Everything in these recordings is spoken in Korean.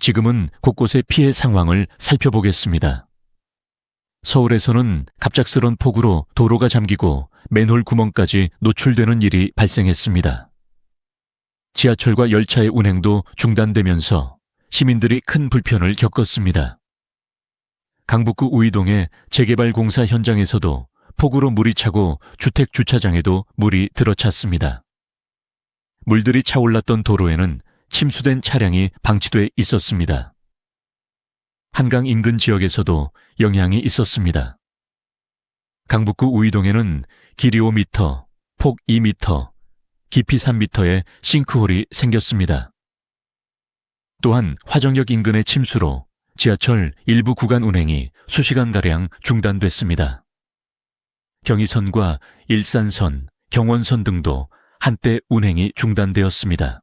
지금은 곳곳의 피해 상황을 살펴보겠습니다. 서울에서는 갑작스런 폭우로 도로가 잠기고 맨홀 구멍까지 노출되는 일이 발생했습니다. 지하철과 열차의 운행도 중단되면서 시민들이 큰 불편을 겪었습니다. 강북구 우이동의 재개발 공사 현장에서도 폭우로 물이 차고 주택 주차장에도 물이 들어찼습니다. 물들이 차올랐던 도로에는 침수된 차량이 방치돼 있었습니다. 한강 인근 지역에서도 영향이 있었습니다. 강북구 우이동에는 길이 5m, 폭 2m, 깊이 3m의 싱크홀이 생겼습니다. 또한 화정역 인근의 침수로 지하철 일부 구간 운행이 수시간가량 중단됐습니다. 경의선과 일산선, 경원선 등도 한때 운행이 중단되었습니다.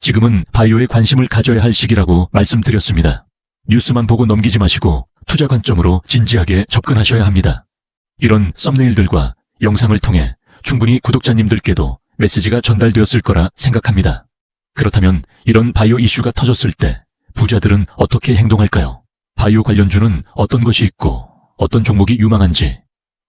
지금은 바이오에 관심을 가져야 할 시기라고 말씀드렸습니다. 뉴스만 보고 넘기지 마시고 투자 관점으로 진지하게 접근하셔야 합니다. 이런 썸네일들과 영상을 통해 충분히 구독자님들께도 메시지가 전달되었을 거라 생각합니다. 그렇다면 이런 바이오 이슈가 터졌을 때 부자들은 어떻게 행동할까요? 바이오 관련주는 어떤 것이 있고 어떤 종목이 유망한지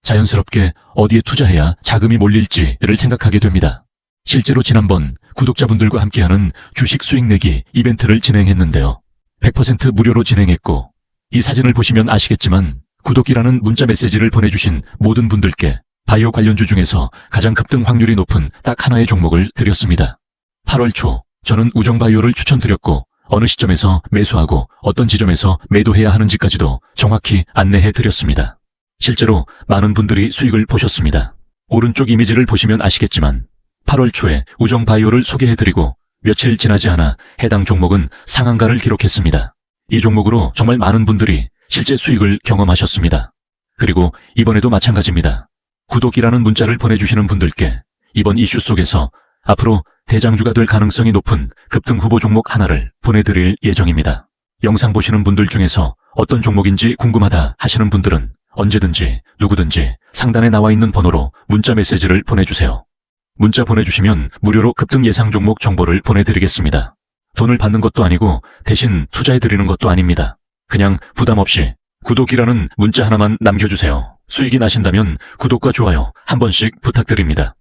자연스럽게 어디에 투자해야 자금이 몰릴지를 생각하게 됩니다. 실제로 지난번 구독자분들과 함께하는 주식 수익 내기 이벤트를 진행했는데요. 100% 무료로 진행했고 이 사진을 보시면 아시겠지만 구독이라는 문자 메시지를 보내주신 모든 분들께 바이오 관련주 중에서 가장 급등 확률이 높은 딱 하나의 종목을 드렸습니다. 8월 초 저는 우정바이오를 추천드렸고 어느 시점에서 매수하고 어떤 지점에서 매도해야 하는지까지도 정확히 안내해 드렸습니다. 실제로 많은 분들이 수익을 보셨습니다. 오른쪽 이미지를 보시면 아시겠지만 8월 초에 우정 바이오를 소개해드리고 며칠 지나지 않아 해당 종목은 상한가를 기록했습니다. 이 종목으로 정말 많은 분들이 실제 수익을 경험하셨습니다. 그리고 이번에도 마찬가지입니다. 구독이라는 문자를 보내주시는 분들께 이번 이슈 속에서 앞으로 대장주가 될 가능성이 높은 급등 후보 종목 하나를 보내드릴 예정입니다. 영상 보시는 분들 중에서 어떤 종목인지 궁금하다 하시는 분들은 언제든지 누구든지 상단에 나와 있는 번호로 문자 메시지를 보내주세요. 문자 보내주시면 무료로 급등 예상 종목 정보를 보내드리겠습니다. 돈을 받는 것도 아니고 대신 투자해드리는 것도 아닙니다. 그냥 부담 없이 구독이라는 문자 하나만 남겨주세요. 수익이 나신다면 구독과 좋아요 한 번씩 부탁드립니다.